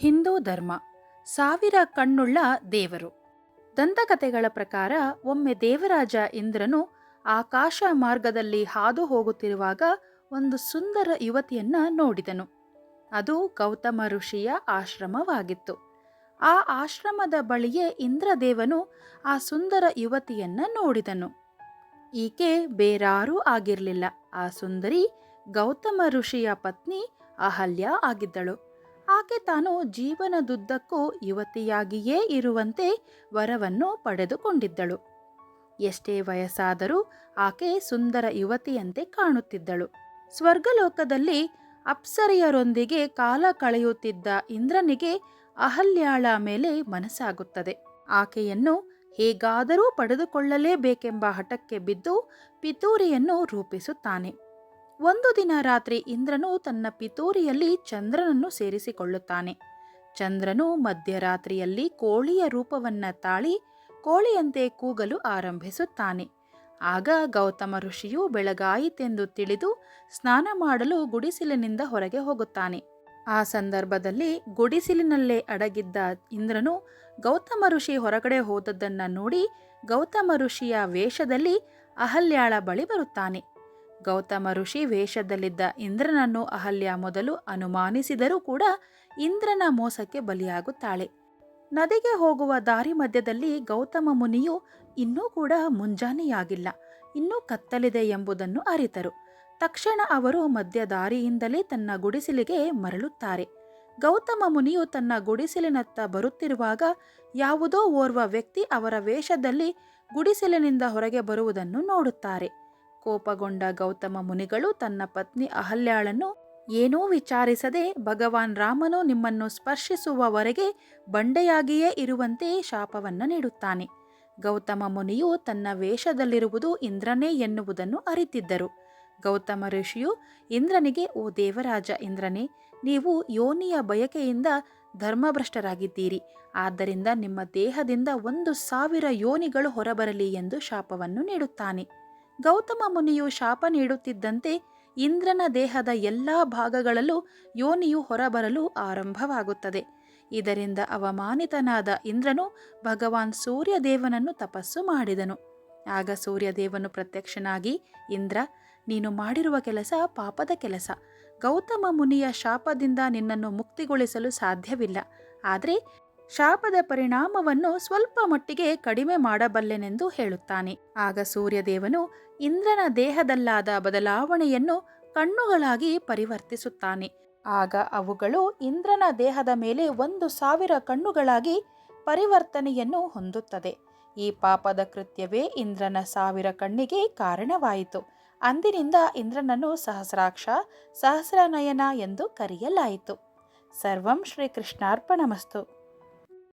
ಹಿಂದೂ ಧರ್ಮ, ಸಾವಿರ ಕಣ್ಣುಳ್ಳ ದೇವರು. ದಂತಕಥೆಗಳ ಪ್ರಕಾರ ಒಮ್ಮೆ ದೇವರಾಜ ಇಂದ್ರನು ಆಕಾಶ ಮಾರ್ಗದಲ್ಲಿ ಹಾದು ಹೋಗುತ್ತಿರುವಾಗ ಒಂದು ಸುಂದರ ಯುವತಿಯನ್ನ ನೋಡಿದನು. ಅದು ಗೌತಮ ಋಷಿಯ ಆಶ್ರಮವಾಗಿತ್ತು. ಆ ಆಶ್ರಮದ ಬಳಿಯೇ ಇಂದ್ರದೇವನು ಆ ಸುಂದರ ಯುವತಿಯನ್ನ ನೋಡಿದನು. ಈಕೆ ಬೇರಾರೂ ಆಗಿರಲಿಲ್ಲ. ಆ ಸುಂದರಿ ಗೌತಮ ಋಷಿಯ ಪತ್ನಿ ಅಹಲ್ಯ ಆಗಿದ್ದಳು. ಆಕೆ ತಾನು ಜೀವನದುದ್ದಕ್ಕೂ ಯುವತಿಯಾಗಿಯೇ ಇರುವಂತೆ ವರವನ್ನು ಪಡೆದುಕೊಂಡಿದ್ದಳು. ಎಷ್ಟೇ ವಯಸ್ಸಾದರೂ ಆಕೆ ಸುಂದರ ಯುವತಿಯಂತೆ ಕಾಣುತ್ತಿದ್ದಳು. ಸ್ವರ್ಗಲೋಕದಲ್ಲಿ ಅಪ್ಸರೆಯರೊಂದಿಗೆ ಕಾಲ ಕಳೆಯುತ್ತಿದ್ದ ಇಂದ್ರನಿಗೆ ಅಹಲ್ಯಾಳ ಮೇಲೆ ಮನಸ್ಸಾಗುತ್ತದೆ. ಆಕೆಯನ್ನು ಹೇಗಾದರೂ ಪಡೆದುಕೊಳ್ಳಲೇಬೇಕೆಂಬ ಹಠಕ್ಕೆ ಬಿದ್ದು ಪಿತೂರಿಯನ್ನು ರೂಪಿಸುತ್ತಾನೆ. ಒಂದು ದಿನ ರಾತ್ರಿ ಇಂದ್ರನು ತನ್ನ ಪಿತೂರಿಯಲ್ಲಿ ಚಂದ್ರನನ್ನು ಸೇರಿಸಿಕೊಳ್ಳುತ್ತಾನೆ. ಚಂದ್ರನು ಮಧ್ಯರಾತ್ರಿಯಲ್ಲಿ ಕೋಳಿಯ ರೂಪವನ್ನ ತಾಳಿ ಕೋಳಿಯಂತೆ ಕೂಗಲು ಆರಂಭಿಸುತ್ತಾನೆ. ಆಗ ಗೌತಮ ಋಷಿಯು ಬೆಳಗಾಯಿತೆಂದು ತಿಳಿದು ಸ್ನಾನ ಮಾಡಲು ಗುಡಿಸಿಲಿನಿಂದ ಹೊರಗೆ ಹೋಗುತ್ತಾನೆ. ಆ ಸಂದರ್ಭದಲ್ಲಿ ಗುಡಿಸಿಲಿನಲ್ಲೇ ಅಡಗಿದ್ದ ಇಂದ್ರನು ಗೌತಮ ಋಷಿ ಹೊರಗಡೆ ಹೋದದ್ದನ್ನು ನೋಡಿ ಗೌತಮ ಋಷಿಯ ವೇಷದಲ್ಲಿ ಅಹಲ್ಯಾಳ ಬಳಿ ಬರುತ್ತಾನೆ. ಗೌತಮ ಋಷಿ ವೇಷದಲ್ಲಿದ್ದ ಇಂದ್ರನನ್ನು ಅಹಲ್ಯ ಮೊದಲು ಅನುಮಾನಿಸಿದರೂ ಕೂಡ ಇಂದ್ರನ ಮೋಸಕ್ಕೆ ಬಲಿಯಾಗುತ್ತಾಳೆ. ನದಿಗೆ ಹೋಗುವ ದಾರಿ ಮಧ್ಯದಲ್ಲಿ ಗೌತಮ ಮುನಿಯು ಇನ್ನೂ ಕೂಡ ಮುಂಜಾನೆಯಾಗಿಲ್ಲ, ಇನ್ನೂ ಕತ್ತಲಿದೆ ಎಂಬುದನ್ನು ಅರಿತರು. ತಕ್ಷಣ ಅವರು ಮಧ್ಯ ದಾರಿಯಿಂದಲೇ ತನ್ನ ಗುಡಿಸಲಿಗೆ ಮರಳುತ್ತಾರೆ. ಗೌತಮ ಮುನಿಯು ತನ್ನ ಗುಡಿಸಲಿನತ್ತ ಬರುತ್ತಿರುವಾಗ ಯಾವುದೋ ಓರ್ವ ವ್ಯಕ್ತಿ ಅವರ ವೇಷದಲ್ಲಿ ಗುಡಿಸಲಿನಿಂದ ಹೊರಗೆ ಬರುವುದನ್ನು ನೋಡುತ್ತಾರೆ. ಕೋಪಗೊಂಡ ಗೌತಮ ಮುನಿಗಳು ತನ್ನ ಪತ್ನಿ ಅಹಲ್ಯಾಳನ್ನು ಏನೂ ವಿಚಾರಿಸದೆ ಭಗವಾನ್ ರಾಮನು ನಿಮ್ಮನ್ನು ಸ್ಪರ್ಶಿಸುವವರೆಗೆ ಬಂಡೆಯಾಗಿಯೇ ಇರುವಂತೆ ಶಾಪವನ್ನು ನೀಡುತ್ತಾನೆ. ಗೌತಮ ಮುನಿಯು ತನ್ನ ವೇಷದಲ್ಲಿರುವುದು ಇಂದ್ರನೇ ಎನ್ನುವುದನ್ನು ಅರಿತಿದ್ದರು. ಗೌತಮ ಋಷಿಯು, ಇಂದ್ರನಿಗೆ, ಓ ದೇವರಾಜ ಇಂದ್ರನೇ, ನೀವು ಯೋನಿಯ ಬಯಕೆಯಿಂದ ಧರ್ಮಭ್ರಷ್ಟರಾಗಿದ್ದೀರಿ. ಆದ್ದರಿಂದ ನಿಮ್ಮ ದೇಹದಿಂದ ಒಂದು ಸಾವಿರ ಯೋನಿಗಳು ಹೊರಬರಲಿ ಎಂದು ಶಾಪವನ್ನು ನೀಡುತ್ತಾನೆ. ಗೌತಮ ಮುನಿಯು ಶಾಪ ನೀಡುತ್ತಿದ್ದಂತೆ ಇಂದ್ರನ ದೇಹದ ಎಲ್ಲಾ ಭಾಗಗಳಲ್ಲೂ ಯೋನಿಯು ಹೊರಬರಲು ಆರಂಭವಾಗುತ್ತದೆ. ಇದರಿಂದ ಅವಮಾನಿತನಾದ ಇಂದ್ರನು ಭಗವಾನ್ ಸೂರ್ಯದೇವನನ್ನು ತಪಸ್ಸು ಮಾಡಿದನು. ಆಗ ಸೂರ್ಯದೇವನು ಪ್ರತ್ಯಕ್ಷನಾಗಿ, ಇಂದ್ರ, ನೀನು ಮಾಡಿರುವ ಕೆಲಸ ಪಾಪದ ಕೆಲಸ. ಗೌತಮ ಮುನಿಯ ಶಾಪದಿಂದ ನಿನ್ನನ್ನು ಮುಕ್ತಿಗೊಳಿಸಲು ಸಾಧ್ಯವಿಲ್ಲ. ಆದರೆ ಶಾಪದ ಪರಿಣಾಮವನ್ನು ಸ್ವಲ್ಪ ಮಟ್ಟಿಗೆ ಕಡಿಮೆ ಮಾಡಬಲ್ಲೆನೆಂದು ಹೇಳುತ್ತಾನೆ. ಆಗ ಸೂರ್ಯದೇವನು ಇಂದ್ರನ ದೇಹದಲ್ಲಾದ ಬದಲಾವಣೆಯನ್ನು ಕಣ್ಣುಗಳಾಗಿ ಪರಿವರ್ತಿಸುತ್ತಾನೆ. ಆಗ ಅವುಗಳು ಇಂದ್ರನ ದೇಹದ ಮೇಲೆ ಒಂದು ಸಾವಿರ ಕಣ್ಣುಗಳಾಗಿ ಪರಿವರ್ತನೆಯನ್ನು ಹೊಂದುತ್ತದೆ. ಈ ಪಾಪದ ಕೃತ್ಯವೇ ಇಂದ್ರನ ಸಾವಿರ ಕಣ್ಣಿಗೆ ಕಾರಣವಾಯಿತು. ಅಂದಿನಿಂದ ಇಂದ್ರನನ್ನು ಸಹಸ್ರಾಕ್ಷ, ಸಹಸ್ರನಯನ ಎಂದು ಕರೆಯಲಾಯಿತು. ಸರ್ವಂ ಶ್ರೀಕೃಷ್ಣಾರ್ಪಣಮಸ್ತು.